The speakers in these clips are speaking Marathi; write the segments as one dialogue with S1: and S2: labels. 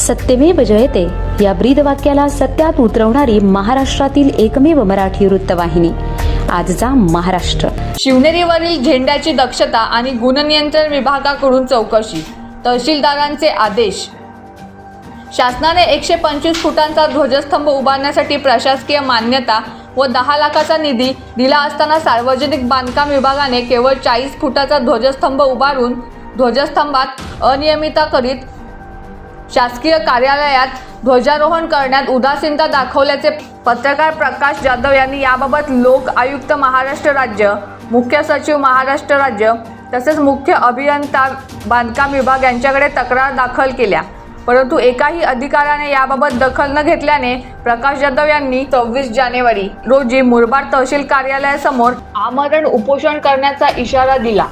S1: सत्यमेव जयते. या ब्रीद वाक्याला सत्यात उतरवणारी महाराष्ट्रातील एकमेव मराठी वृत्तवाहिनी. आजचा महाराष्ट्र.
S2: शिवनेरीवरील झेंड्याची दक्षता आणि गुणनियंत्रण विभागाकडून चौकशी. तहसीलदारांचे आदेश. शासनाने एकशे पंचवीस फुटांचा ध्वजस्तंभ उभारण्यासाठी प्रशासकीय मान्यता व दहा लाखाचा निधी दिला असताना सार्वजनिक बांधकाम विभागाने केवळ चाळीस फुटाचा ध्वजस्तंभ उभारून ध्वजस्तंभात अनियमितता करीत शासकीय कार्यालयात ध्वजारोहण करण्यात उदासीनता दाखवल्याचे पत्रकार प्रकाश जाधव यांनी याबाबत लोक आयुक्त महाराष्ट्र राज्य मुख्य सचिव महाराष्ट्र राज्य तसेच मुख्य अभियंता बांधकाम विभाग यांच्याकडे तक्रार दाखल केल्या. परंतु एकाही अधिकाऱ्याने याबाबत दखल न घेतल्याने प्रकाश जाधव यांनी सव्वीस जानेवारी रोजी मुरबाड तहसील कार्यालयासमोर आमरण उपोषण करण्याचा इशारा दिला.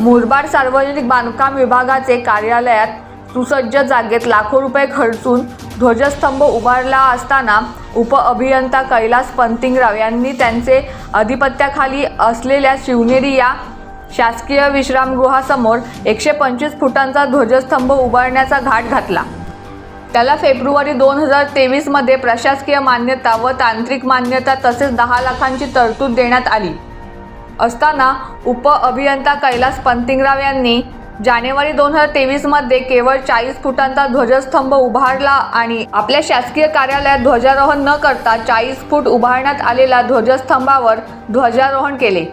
S2: मुरबाड सार्वजनिक बांधकाम विभागाचे कार्यालयात सुसज्ज जागेत लाखो रुपये खर्चून ध्वजस्तंभ उभारला असताना उपअभियंता कैलास पंतिंगराव यांनी त्यांचे अधिपत्याखाली असलेल्या शिवनेरी या शासकीय विश्रामगृहासमोर एकशे पंचवीस फुटांचा ध्वजस्तंभ उभारण्याचा घाट घातला. त्याला फेब्रुवारी दोन हजार तेवीसमध्ये प्रशासकीय मान्यता व तांत्रिक मान्यता तसेच दहा लाखांची तरतूद देण्यात आली. असताना उपअभियंता कैलास पंतिंगराव यांनी जानेवारी दोन हजार तेवीसमध्ये केवळ चाळीस फुटांचा ध्वजस्तंभ उभारला आणि आपल्या शासकीय कार्यालयात ध्वजारोहण न करता चाळीस फूट उभारण्यात आलेल्या ध्वजस्तंभावर ध्वजारोहण केले.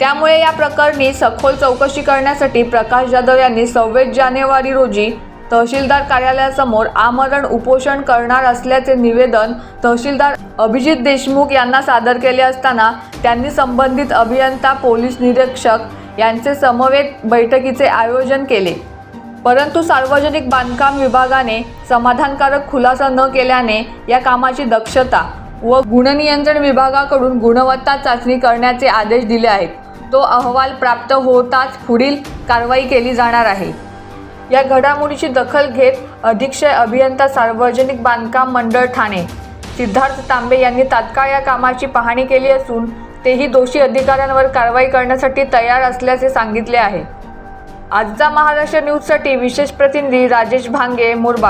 S2: त्यामुळे या प्रकरणी सखोल चौकशी करण्यासाठी प्रकाश जाधव यांनी सव्वीस जानेवारी रोजी तहसीलदार कार्यालयासमोर आमरण उपोषण करणार असल्याचे निवेदन तहसीलदार अभिजित देशमुख यांना सादर केले असताना त्यांनी संबंधित अभियंता पोलीस निरीक्षक यांचे समवेत बैठकीचे आयोजन केले. परंतु सार्वजनिक बांधकाम विभागाने समाधानकारक खुलासा न केल्याने या कामाची दक्षता व गुणनियंत्रण विभागाकडून गुणवत्ता चाचणी करण्याचे आदेश दिले आहेत. तो अहवाल प्राप्त होताच पुढील कारवाई केली जाणार आहे. या घडामोडीची दखल घेत अधीक्षय अभियंता सार्वजनिक बांधकाम मंडळ ठाणे. सिद्धार्थ तांबे यांनी तात्काळ या कामाची पाहणी केली असून तेही दोषी अधिकाऱ्यांवर कारवाई करण्यासाठी तयार असल्याचे सांगितले आहे. आजचा महाराष्ट्र न्यूजसाठी विशेष प्रतिनिधी राजेश भांगे मुरबाड.